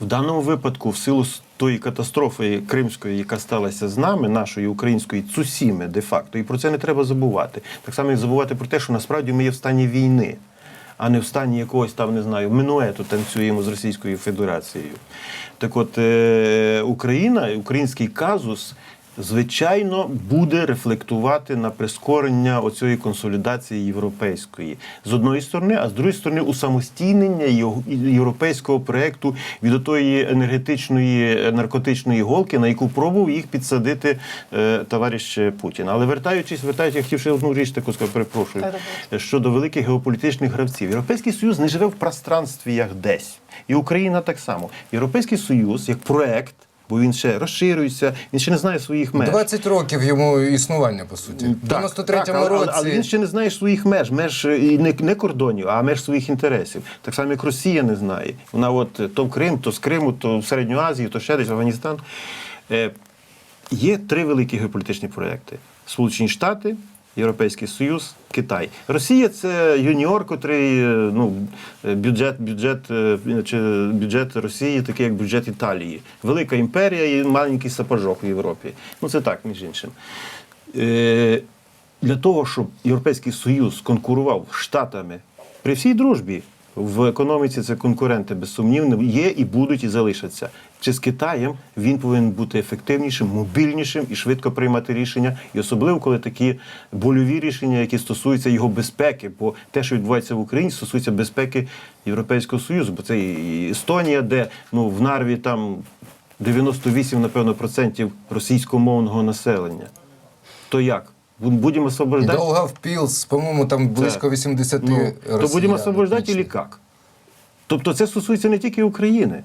В даному випадку, в силу тої катастрофи кримської, яка сталася з нами, нашої української Цусіми, де-факто, і про це не треба забувати. Так само, і забувати про те, що насправді ми є в стані війни, а не в стані якогось там, не знаю, минуету танцюємо з Російською Федерацією. Так от, е, Україна, український казус. Звичайно, буде рефлектувати на прискорення оцієї консолідації європейської з одної сторони, а з другої сторони, усамостійнення його- європейського проєкту від отої енергетичної наркотичної голки, на яку пробував їх підсадити е, товариш Путін. Але вертаючись, вертаючись, я хотів ще одну річ таку сказати, перепрошую щодо великих геополітичних гравців. Європейський Союз не живе в пространствіях десь, і Україна так само. Європейський Союз як проект. Бо він ще розширюється, він ще не знає своїх меж. 20 років йому існування, по суті. В Так, 93-му так, але, році. Але, але він ще не знає своїх меж, меж е, і не, не кордонів, а меж своїх інтересів. Так само, як Росія не знає. Вона от е, то в Крим, то з Криму, то в Середню Азію, то ще десь Афганістан. Е, є три великі геополітичні проекти: Сполучені Штати. Європейський Союз, Китай. Росія це юніор, котрий е, ну, е, бюджет, бюджет, е, чи бюджет Росії, такий як бюджет Італії. Велика імперія і маленький сапожок в Європі. Ну це так, між іншим. Е, для того, щоб Європейський Союз конкурував Штатами при всій дружбі. В економіці це конкуренти безсумнівно є і будуть, і залишаться. Чи з Китаєм він повинен бути ефективнішим, мобільнішим і швидко приймати рішення, і особливо коли такі больові рішення, які стосуються його безпеки, бо те, що відбувається в Україні, стосується безпеки Європейського Союзу, бо це і Естонія, де ну в Нарві там 98, напевно, процентів російськомовного населення. То як? Бу- Будемо освобождати? Довга впілс, по-моєму, там близько 80 Ну, то будемо освобождати чи як? Тобто це стосується не тільки України.